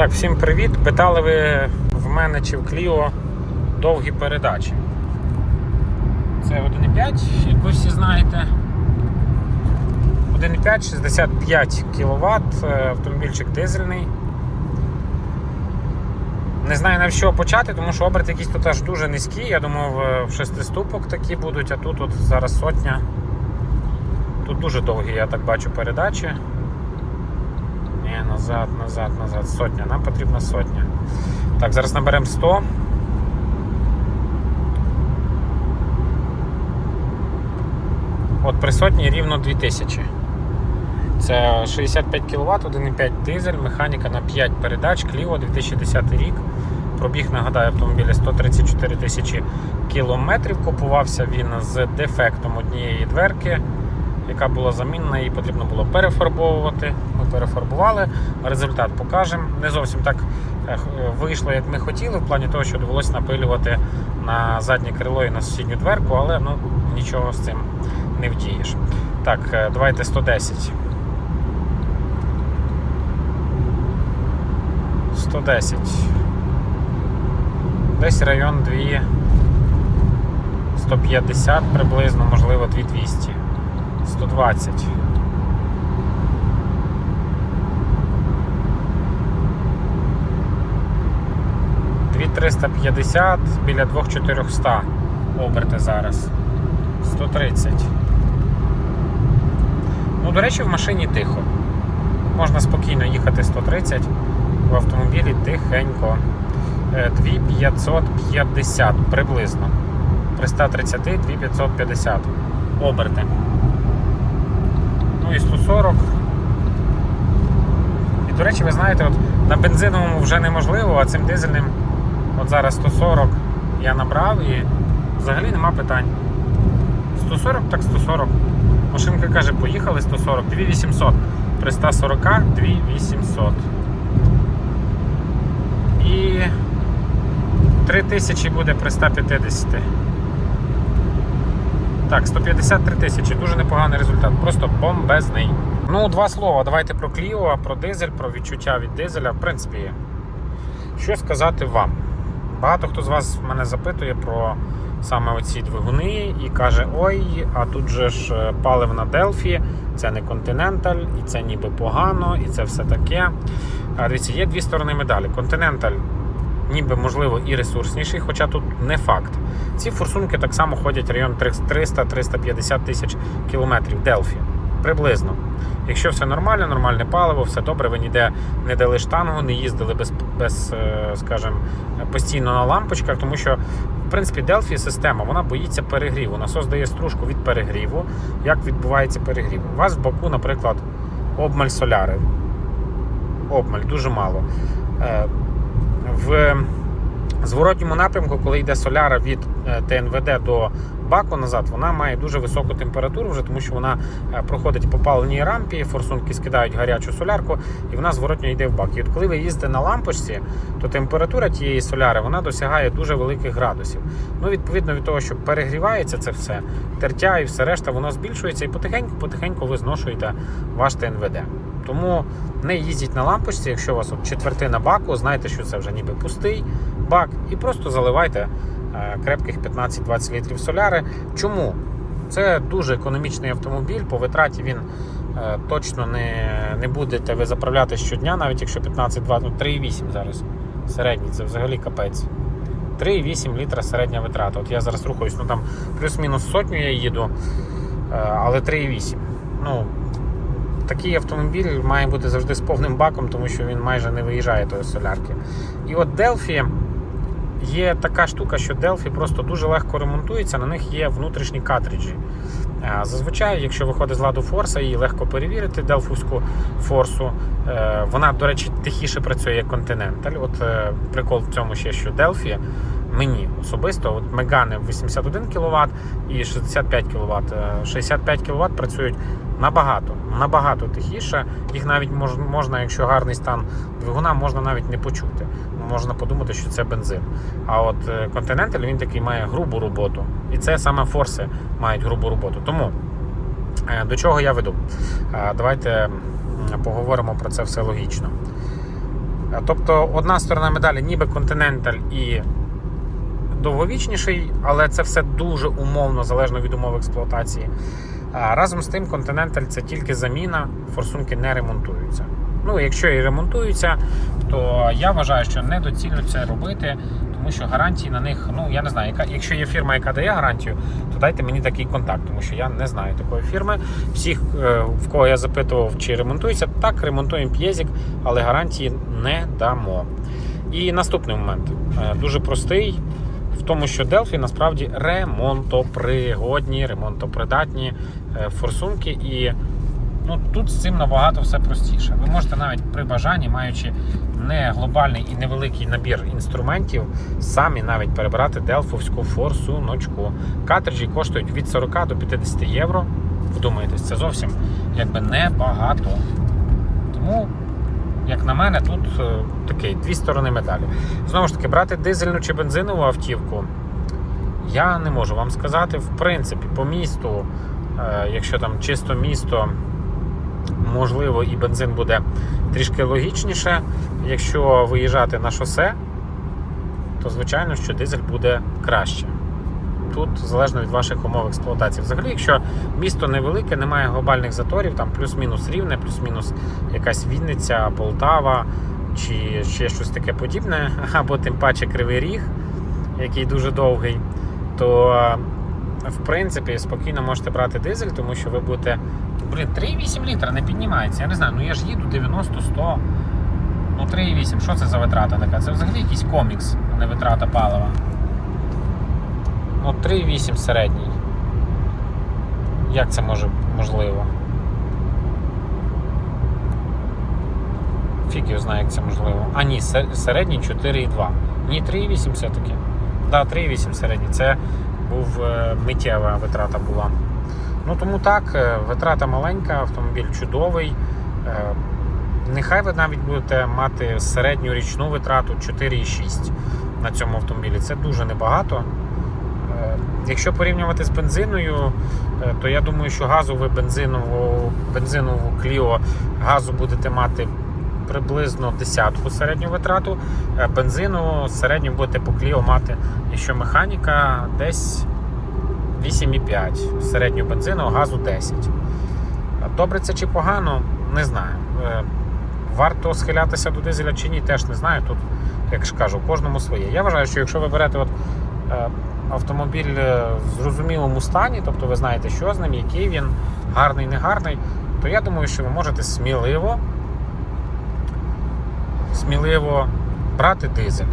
Так, всім привіт. Питали ви в мене чи в Кліо довгі передачі. Це 1,5, як ви всі знаєте. 1,5, 65 кВт, автомобільчик дизельний. Не знаю на що почати, тому що оберти якісь тут аж дуже низькі. Я думав, е, в шестиступок такі будуть, а тут от зараз сотня. Тут дуже довгі, я так бачу, передачі. Ні, назад, назад, назад. Сотня. Нам потрібна сотня. Так, зараз наберемо 100. От при сотні рівно 2000. Це 65 кВт, 1,5 дизель, механіка на 5 передач, Clio 2010 рік. Пробіг, нагадаю, автомобіля 134 тисячі кілометрів. Купувався він з дефектом однієї дверки, яка була замінена, її потрібно було перефарбовувати. Ми перефарбували, результат покажемо. Не зовсім так е, вийшло, як ми хотіли, в плані того, що довелося напилювати на заднє крило і на сусідню дверку, але ну, нічого з цим не вдієш. Так, е, давайте 110. 110. Десь район 2 150 приблизно, можливо 2200. 120. Дві 350 біля 2400 оберти зараз. 130. Ну, до речі, в машині тихо. Можна спокійно їхати 130 в автомобілі тихенько. Е, 2550 приблизно. При 130 2550 оберти. І 140. І, до речі, ви знаєте, от на бензиновому вже неможливо, а цим дизельним от зараз 140 я набрав і взагалі нема питань. 140, так 140. Машинка каже, поїхали 140, 2800. При 140 2800. І 3000 буде при 150. Так, 153 тисячі, дуже непоганий результат, просто бомбезний. Ну, два слова. Давайте про Кліо, про дизель, про відчуття від дизеля. В принципі, що сказати вам? Багато хто з вас мене запитує про саме оці двигуни і каже: ой, а тут же ж е, паливна Делфі, це не Continental, і це ніби погано, і це все таке. А дивіться, є дві сторони медалі. Continental ніби можливо і ресурсніший, хоча тут не факт. Ці форсунки так само ходять район 300-350 тисяч кілометрів Делфі. Приблизно. Якщо все нормально, нормальне паливо, все добре, ви ніде не дали штангу, не їздили без, без е, скажімо, постійно на лампочках, тому що, в принципі, Delphi система вона боїться перегріву. Насос дає стружку від перегріву. Як відбувається перегрів? У вас в боку, наприклад, обмаль соляри. Обмаль, дуже мало. В зворотньому напрямку, коли йде соляра від е, ТНВД до баку назад, вона має дуже високу температуру, вже тому що вона е, проходить по паливній рампі, форсунки скидають гарячу солярку, і вона зворотньо йде в бак. І от коли ви їздите на лампочці, то температура тієї соляри вона досягає дуже великих градусів. Ну, відповідно від того, що перегрівається це все, тертя і все решта, воно збільшується і потихеньку-потихеньку ви зношуєте ваш ТНВД. Тому не їздіть на лампочці, якщо у вас от четвертина баку, знайте, що це вже ніби пустий бак, і просто заливайте е, крепких 15-20 літрів соляри. Чому? Це дуже економічний автомобіль, по витраті він е, точно не не будете ви заправляти щодня, навіть якщо 15-20, ну 3,8 зараз. Середній, це взагалі капець. 3,8 літра середня витрата. От я зараз рухаюсь, ну там плюс-мінус сотню я їду, е, але 3,8. Ну, Такий автомобіль має бути завжди з повним баком, тому що він майже не виїжджає тої солярки. І от Delphi є така штука, що Delphi просто дуже легко ремонтується, на них є внутрішні картриджі. Зазвичай, якщо виходить з ладу форса, її легко перевірити, Делфівську форсу. Е, Вона, до речі, тихіше працює як Continental. От е, прикол в цьому ще, що Delphi мені особисто, от Megane 81 кВт і 65 кВт. 65 кВт працюють набагато, набагато тихіше. Їх навіть можна, якщо гарний стан двигуна, можна навіть не почути. Можна подумати, що це бензин. А от е, Continental він такий має грубу роботу. І це саме форси мають грубу роботу. Тому е, до чого я веду? Давайте поговоримо про це все логічно. Тобто, одна сторона медалі, ніби Continental і довговічніший, але це все дуже умовно залежно від умов експлуатації. Разом з тим, Continental це тільки заміна, форсунки не ремонтуються. Ну, якщо і ремонтуються, то я вважаю, що недоцільно це робити, тому що гарантії на них, ну я не знаю, яка, якщо є фірма, яка дає гарантію, то дайте мені такий контакт, тому що я не знаю такої фірми. Всіх, е, в кого я запитував, чи ремонтується, так, ремонтуємо п'єзік, але гарантії не дамо. І наступний момент е, дуже простий. В тому, що Delphi насправді ремонтопригодні, ремонтопридатні е, форсунки, і ну, тут з цим набагато все простіше. Ви можете навіть при бажанні, маючи не глобальний і невеликий набір інструментів, самі навіть перебирати делфовську форсуночку. Картриджі коштують від 40 до 50 євро. Вдумайтесь, це зовсім якби небагато. Тому, як на мене, тут е, такий дві сторони медалі. Знову ж таки, брати дизельну чи бензинову автівку. Я не можу вам сказати. В принципі, по місту, е, якщо там чисто місто, можливо, і бензин буде трішки логічніше. Якщо виїжджати на шосе, то звичайно, що дизель буде краще. Тут залежно від ваших умов експлуатації. Взагалі, якщо місто невелике, немає глобальних заторів, там плюс-мінус рівне, плюс-мінус якась Вінниця, Полтава чи ще щось таке подібне, або тим паче Кривий Ріг, який дуже довгий, то в принципі спокійно можете брати дизель, тому що ви будете. Блін, 3,8 літра не піднімається. Я не знаю, ну я ж їду 90-100. Ну 3,8, що це за витрата така? Це взагалі якийсь комікс, а не витрата палива. Ну, 3,8 середній. Як це може можливо? Фіг його знає, як це можливо. А ні, середній 4,2. Ні, 3,8 все-таки. Так, да, 3,8 середній. Це був е, миттєва витрата була. Ну тому так, е, витрата маленька, автомобіль чудовий. Е, Нехай ви навіть будете мати середню річну витрату 4,6 на цьому автомобілі. Це дуже небагато. Якщо порівнювати з бензиною, е, то я думаю, що газову бензинову, бензинову Clio газу будете мати приблизно десятку середню витрату. Бензинову середню будете по Clio мати, якщо механіка, десь 8,5. Середню бензинову, газу 10. Добре це чи погано, не знаю. Е, Варто схилятися до дизеля чи ні, теж не знаю. Тут, як ж кажу, кожному своє. Я вважаю, що якщо ви берете от, е, автомобіль е, в зрозумілому стані, тобто ви знаєте, що з ним, який він, гарний, не гарний, то я думаю, що ви можете сміливо, сміливо брати дизель.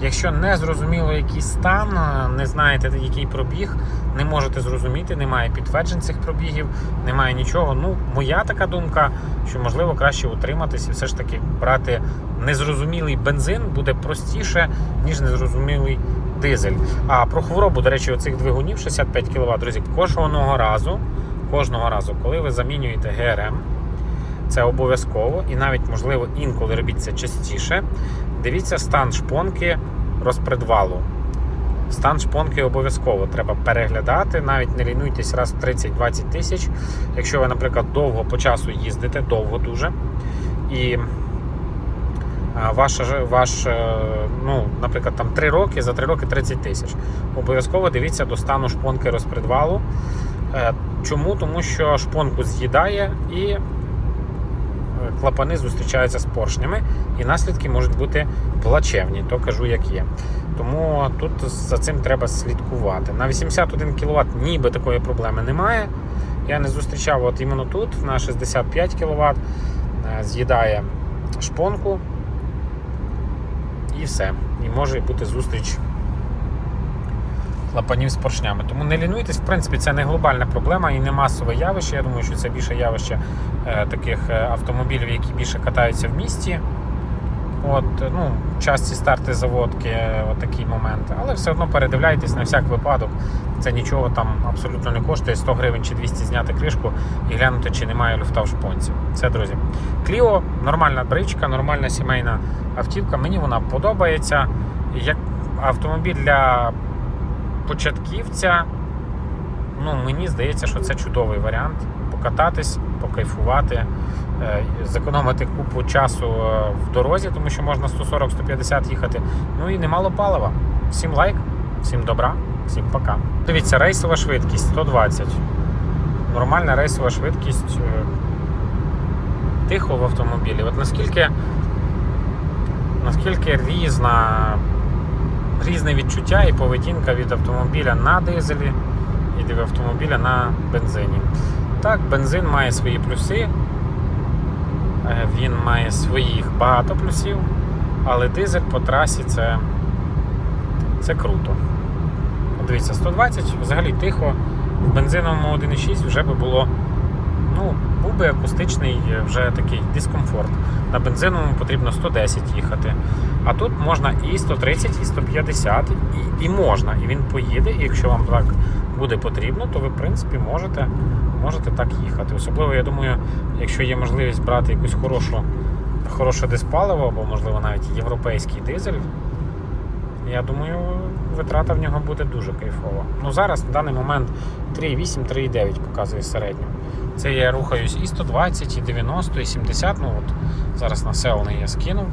Якщо не зрозуміло який стан, е, не знаєте, який пробіг, не можете зрозуміти, немає підтверджень цих пробігів, немає нічого. Ну, моя така думка, що можливо краще утриматись і все ж таки брати незрозумілий бензин буде простіше, ніж незрозумілий дизель. А про хворобу, до речі, оцих двигунів 65 кВт, друзі, кожного разу, кожного разу, коли ви замінюєте ГРМ, це обов'язково і навіть можливо інколи робіть це частіше. Дивіться стан шпонки розпредвалу. Стан шпонки обов'язково треба переглядати, навіть не лінуйтесь раз в 30-20 тисяч. Якщо ви, наприклад, довго по часу їздите, довго дуже, і ваша, ваш, е, ну, наприклад, там 3 роки, за 3 роки 30 тисяч. Обов'язково дивіться до стану шпонки розпредвалу. Е, Чому? Тому що шпонку з'їдає і е, клапани зустрічаються з поршнями, і наслідки можуть бути плачевні, то кажу, як є. Тому тут за цим треба слідкувати. На 81 кВт ніби такої проблеми немає. Я не зустрічав от іменно тут, на 65 кВт з'їдає шпонку і все. І може бути зустріч клапанів з поршнями. Тому не лінуйтесь, в принципі, це не глобальна проблема і не масове явище. Я думаю, що це більше явище е, таких е, автомобілів, які більше катаються в місті. От, ну, часті старти заводки, от такий момент. Але все одно передивляйтесь на всяк випадок. Це нічого там абсолютно не коштує. 100 гривень чи 200 зняти кришку і глянути, чи немає люфта в шпонці. Це, друзі. Кліо нормальна бричка, нормальна сімейна автівка. Мені вона подобається. Як автомобіль для початківця, ну, мені здається, що це чудовий варіант. Покататись, покайфувати, е, зекономити купу часу е, в дорозі, тому що можна 140-150 їхати. Ну і немало палива. Всім лайк, всім добра, всім пока. Дивіться, рейсова швидкість 120. Нормальна рейсова швидкість. е, Тихо в автомобілі. От наскільки, наскільки різна, різне відчуття і поведінка від автомобіля на дизелі і від автомобіля на бензині. Так, бензин має свої плюси, е, він має своїх багато плюсів, але дизель по трасі це, це круто. Дивіться, 120 взагалі тихо, в бензиновому 1.6 вже би було. Ну, був би акустичний е, вже такий дискомфорт. На бензиновому потрібно 110 їхати. А тут можна і 130, і 150, і, і можна. І він поїде, і якщо вам так буде потрібно, то ви, в принципі, можете, можете так їхати. Особливо, я думаю, якщо є можливість брати якусь хорошу, хороше диспаливо, або, можливо, навіть європейський дизель, я думаю, витрата в нього буде дуже кайфова. Ну зараз на даний момент 3,8, 3,9 показує середню. Це я рухаюсь і 120, і 90, і 70. Ну от зараз населений я скинув.